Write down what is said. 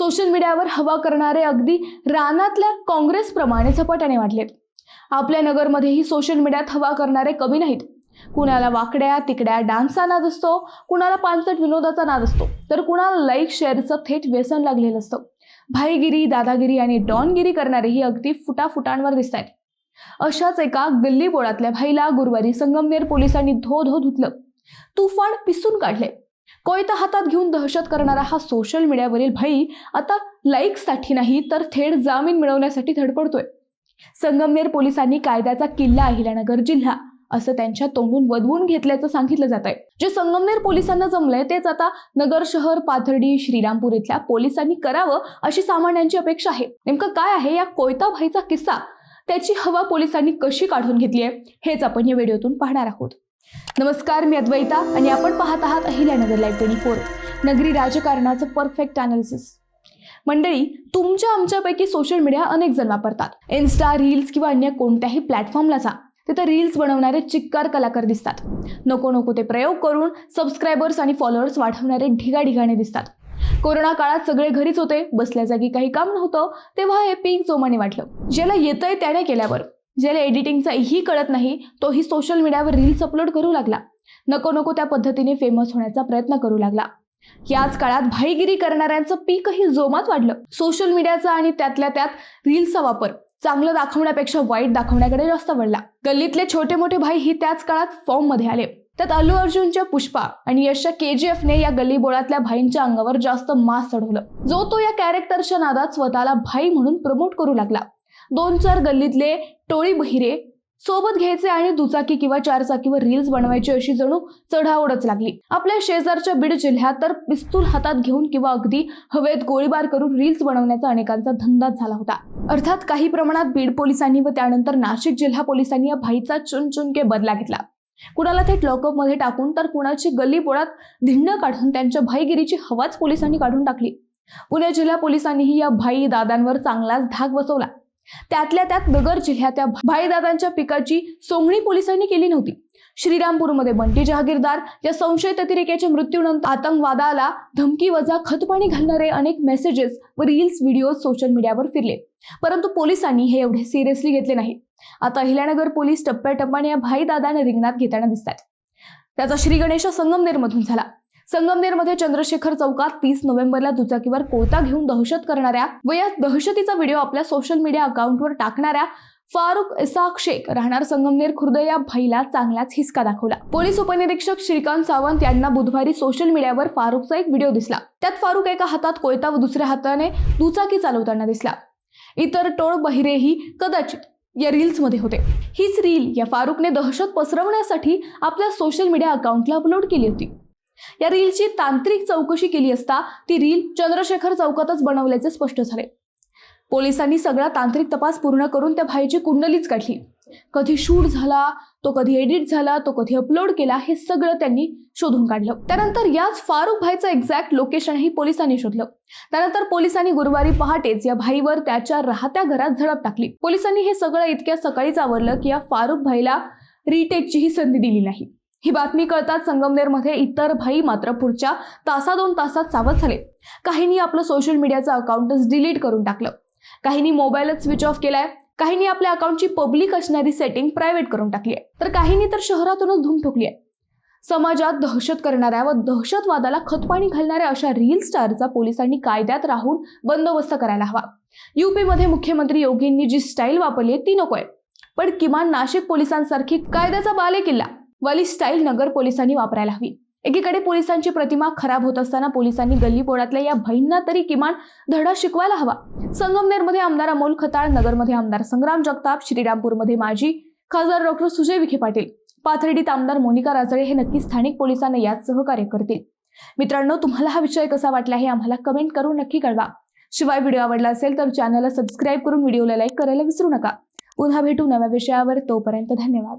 Social मीडियावर हवा करणारे अगदी रानातल्या काँग्रेसप्रमाणे झपाट्याने वाढलेत. आपल्या नगरमध्येही सोशल मीडियात हवा करणारे कमी नाहीत. कुणाला वाकड्या तिकड्या डान्सचा नाद असतो कुणाला पानसट विनोदाचा नाद असतो तर कुणाला लाईक शेअरचं थेट व्यसन लागलेलं असतं. भाईगिरी दादागिरी आणि डॉनगिरी करणारेही अगदी फुटाफुटांवर दिसत आहेत अशाच एका गल्ली बोळातल्या भाईला गुरुवारी संगमनेर पोलिसांनी धो धो धुतलं. तुफान पिसून काढले कोयता हातात घेऊन दहशत करणारा हा सोशल मीडियावरील भाई आता लाईक्ससाठी नाही तर थेट जामीन मिळवण्यासाठी धडपडतोय. संगमनेर पोलिसांनी कायद्याचा किल्ला अहिल्यानगर जिल्हा असं त्यांच्या तोंडून वदवून घेतल्याचं सांगितलं जात आहे जे संगमनेर पोलिसांना जमलंय तेच आता नगर शहर पाथर्डी श्रीरामपूर इथल्या पोलिसांनी करावं अशी सामान्यांची अपेक्षा आहे. नेमकं काय आहे या कोयता भाईचा किस्सा? त्याची हवा पोलिसांनी कशी काढून घेतली आहे हेच आपण या व्हिडिओतून पाहणार आहोत. नमस्कार मी अद्वैता आणि आपण पाहत आहात अहिल्यानगर लाईव्ह ट्वेंटी फोर नगरी राजकारणाचं परफेक्ट अनालिसिस मंडळी तुमच्या आमच्यापैकी सोशल मीडिया अनेक जण वापरतात. इन्स्टा रील्स किंवा अन्य कोणत्याही प्लॅटफॉर्मला जा. तिथं रील्स बनवणारे चिक्कार कलाकार दिसतात. नको नको ते प्रयोग करून सबस्क्रायबर्स आणि फॉलोअर्स वाढवणारे ढिगाढिगाणे दिसतात. कोरोना काळात सगळे घरीच होते बसल्या जागी काही काम नव्हतं तेव्हा हे पीक जोमाने वाटलं. ज्याला येतंय त्याने केल्यावर. ज्याला एडिटिंगचाही कळत नाही तोही सोशल मीडियावर रील्स अपलोड करू लागला. नको नको त्या पद्धतीने फेमस होण्याचा प्रयत्न करू लागला. याच काळात भाईगिरी करणाऱ्यांचं पीकही जोमात वाढलं. सोशल मीडियाचा आणि त्यातल्या त्यात रील्सचा वापर चांगलं दाखवण्यापेक्षा वाईट दाखवण्याकडे जास्त वळला. गल्लीतले छोटे मोठे भाई ही त्याच काळात फॉर्ममध्ये आले. त्यात अल्लू अर्जुनच्या पुष्पा आणि यशच्या के जी एफने या गल्लीबोळातल्या भाईंच्या अंगावर जास्त मास चढवलं. जो तो या कॅरेक्टरच्या नादात स्वतःला भाई म्हणून प्रमोट करू लागला. दोन चार गल्लीतले टोळी बहिरे सोबत घ्यायचे आणि दुचाकी किंवा चारचाकीवर रील्स बनवायची अशी जणू चढाओढच लागली. आपल्या शेजारच्या बीड जिल्ह्यात तर पिस्तूल हातात घेऊन किंवा अगदी हवेत गोळीबार करून रील्स बनवण्याचा अनेकांचा धंदाच झाला होता. अर्थात काही प्रमाणात बीड पोलिसांनी व त्यानंतर नाशिक जिल्हा पोलिसांनी या भाईचा चुनचुनके बदला घेतला. कुणाला थेट लॉकअपमध्ये टाकून तर कुणाची गल्ली बोळात धिंड काढून त्यांच्या भाईगिरीची हवाच पोलिसांनी काढून टाकली. पुणे जिल्हा पोलिसांनीही या भाई दादांवर चांगलाच धाक बसवला. त्यातल्या त्यात नगर जिल्ह्यातल्या भाईदादांच्या पिकाची सोंगणी पोलिसांनी केली नव्हती. श्रीरामपूरमध्ये बंटी जहागीरदार या संशयित अतिरेक्याच्या मृत्यूनंतर आतंकवादाला धमकी वजा खतपाणी घालणारे अनेक मेसेजेस व रील्स व्हिडिओ सोशल मीडियावर फिरले. परंतु पोलिसांनी हे एवढे सिरियसली घेतले नाही. आता अहिल्यानगर पोलीस टप्प्याटप्प्याने या भाईदादाने रिंगणात घेताना दिसतात त्याचा श्रीगणेश संगमनेरमधून झाला. संगमनेरमध्ये चंद्रशेखर चौकात तीस नोव्हेंबरला दुचाकीवर कोयता घेऊन दहशत करणाऱ्या व या दहशतीचा व्हिडिओ आपल्या सोशल मीडिया अकाउंटवर टाकणाऱ्या फारुख इसाक शेख राहणार संगमनेर खुर्द या भाईला चांगलाच हिसका दाखवला. पोलीस उपनिरीक्षक श्रीकांत सावंत यांना बुधवारी सोशल मीडियावर फारुखचा एक व्हिडिओ दिसला. त्यात फारुख एका हातात कोयता व दुसऱ्या हाताने दुचाकी चालवताना दिसला. इतर टोळ बहिरेही कदाचित या रील्समध्ये होते. हीच रील या फारुखने दहशत पसरवण्यासाठी आपल्या सोशल मीडिया अकाउंटला अपलोड केली होती. या रीलची तांत्रिक चौकशी केली असता ती रील चंद्रशेखर चौकातच बनवल्याचे स्पष्ट झाले. पोलिसांनी सगळा तांत्रिक तपास पूर्ण करून त्या भाईची कुंडलीच काढली. कधी शूट झाला तो कधी एडिट झाला तो कधी अपलोड केला हे सगळं त्यांनी शोधून काढलं. त्यानंतर याच फारुख भाईचं एक्झॅक्ट लोकेशनही पोलिसांनी शोधलं. त्यानंतर पोलिसांनी गुरुवारी पहाटेच या भाईवर त्याच्या राहत्या घरात झडप टाकली. पोलिसांनी हे सगळं इतक्या सकाळीच आवरलं की या फारुख भाईला रिटेकचीही संधी दिली नाही. ही बातमी कळताच संगमनेरमध्ये इतर भाई मात्र पुढच्या तासा दोन तासात सावध झाले. काहींनी आपलं सोशल मीडियाचं अकाउंटच डिलीट करून टाकलं. काहींनी मोबाईलच स्विच ऑफ केलाय. काहींनी आपल्या अकाउंटची पब्लिक असणारी सेटिंग प्रायव्हेट करून टाकली आहे. तर काहींनी तर शहरातूनच धूम ठोकली आहे. समाजात दहशत करणाऱ्या व दहशतवादाला खतपाणी घालणाऱ्या अशा रील स्टारचा पोलिसांनी कायद्यात राहून बंदोबस्त करायला हवा. युपीमध्ये मुख्यमंत्री योगींनी जी स्टाईल वापरली ती नकोय पण किमान नाशिक पोलिसांसारखी कायद्याचा बालेकिल्ला. वाली स्टाईल नगर पोलिसांनी वापरायला हवी. एकीकडे पोलिसांची प्रतिमा खराब होत असताना पोलिसांनी गल्ली पोळातल्या या भाईंना तरी किमान धडा शिकवायला हवा. संगमनेरमध्ये आमदार अमोल खताळ नगरमध्ये आमदार संग्राम जगताप श्रीरामपूरमध्ये माजी खासदार डॉक्टर सुजय विखे पाटील पाथर्डीत आमदार मोनिका राजळे हे नक्की स्थानिक पोलिसांना यात सहकार्य करतील. मित्रांनो तुम्हाला हा विषय कसा वाटला हे आम्हाला कमेंट करून नक्की कळवा. शिवाय व्हिडिओ आवडला असेल तर चॅनलला सबस्क्राईब करून व्हिडिओला लाईक करायला विसरू नका. पुन्हा भेटू नव्या विषयावर तोपर्यंत धन्यवाद.